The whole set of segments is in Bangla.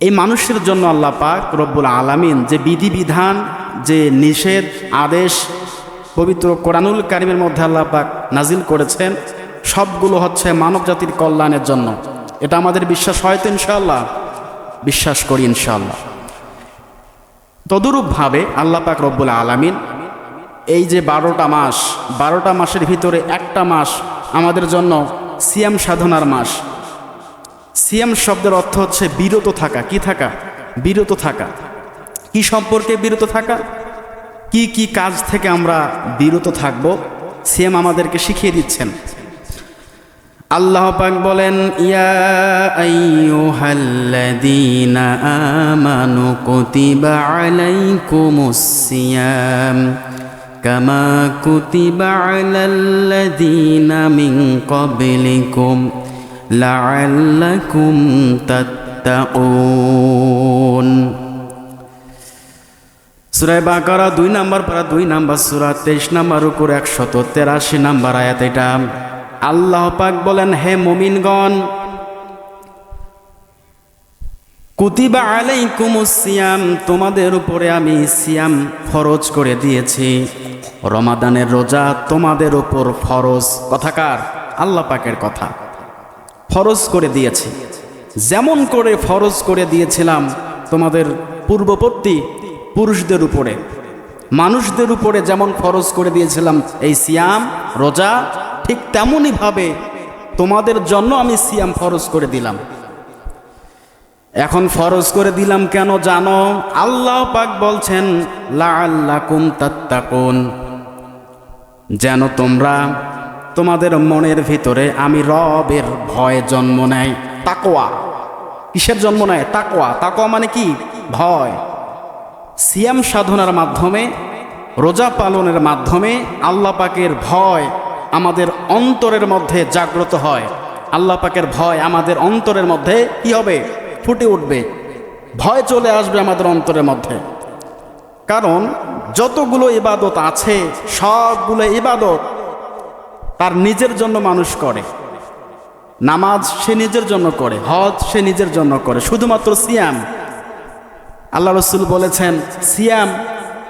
এই মানুষের জন্য আল্লাহ পাক রব্বুল আলামিন যে বিধিবিধান, যে নিষেধ, আদেশ, পবিত্র কোরআনুল কারিমের মধ্যে আল্লাহ পাক নাজিল করেছেন, সবগুলো হচ্ছে মানব জাতির কল্যাণের জন্য। এটা আমাদের বিশ্বাস হয়তো ইনশাআল্লাহ? বিশ্বাস করি ইনশাআল্লাহ। তদুরূপভাবে আল্লাহ পাক রব্বুল আলামিন এই যে বারোটা মাস, বারোটা মাসের ভিতরে একটা মাস আমাদের জন্য সিয়াম সাধনার মাস। সিয়াম শব্দের অর্থ হচ্ছে বিরত থাকা। কি থাকা? বিরত থাকা। কি সম্পর্কে বিরত থাকা? কি কি কাজ থেকে আমরা বিরত থাকব? সিয়াম আমাদেরকে শিখিয়ে দিচ্ছেন। আল্লাহ পাক বলেন, ইয়া আইয়ুহাল্লাযীনা আমানু কুতিবা আলাইকুমুস সিয়াম কামা কুতিবা আলাল্লাযীনা মিন ক্বাবলিকুম। লাআল্লাকুম তাত্তাকুন সুরায় বাকারা দুই নাম্বার পারা দুই নাম্বার সুরা, তেইশ নাম্বার উপর একশত তেরাশি নাম্বার আয়াত এটা। আল্লাহ পাক বলেন, হে মুমিনগণ, কুতিবা আলাইকুম সিয়াম, তোমাদের উপরে আমি সিয়াম ফরজ করে দিয়েছি। রমাদানের রোজা তোমাদের উপর ফরজ। কথাকার আল্লাহ পাকের কথা। ফরজ করে দিয়েছি। যেমন করে ফরজ করে দিয়েছিলাম তোমাদের পূর্ববর্তী পুরুষদের উপরে। মানুষদের উপরে যেমন ফরজ করে দিয়েছিলাম এই সিয়াম, রোজা, ঠিক তেমনইভাবে তোমাদের জন্য আমি সিয়াম ফরজ করে দিলাম। এখন ফরজ করে দিলাম কেন জানো? আল্লাহ পাক বলছেন, লাআল্লাকুম তাত্তাকুন। যেন তোমরা তোমাদের মনের ভিতরে আমি রবের ভয় জন্ম নেয় তাকোয়া কিসের জন্ম নেয়? তাকোয়া তাকোয়া মানে কি? ভয়। সিয়াম সাধনার মাধ্যমে, রোজা পালনের মাধ্যমে আল্লাহ পাকের ভয় আমাদের অন্তরের মধ্যে জাগ্রত হয়। আল্লাহ পাকের ভয় আমাদের অন্তরের মধ্যে কি হবে? ফুটে উঠবে। ভয় চলে আসবে আমাদের অন্তরের মধ্যে। কারণ যতগুলো ইবাদত আছে, সবগুলো ইবাদত তার নিজের জন্য মানুষ করে। নামাজ সে নিজের জন্য করে, হজ সে নিজের জন্য করে, শুধুমাত্র সিয়াম। আল্লাহ রসুল বলেছেন, সিয়াম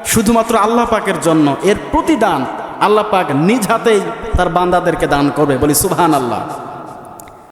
শুধুমাত্র আল্লাহ পাকের জন্য, এর প্রতিদান আল্লাহ পাক নিজ হাতেই তার বান্দাদেরকে দান করবে। বলি সুবহান আল্লাহ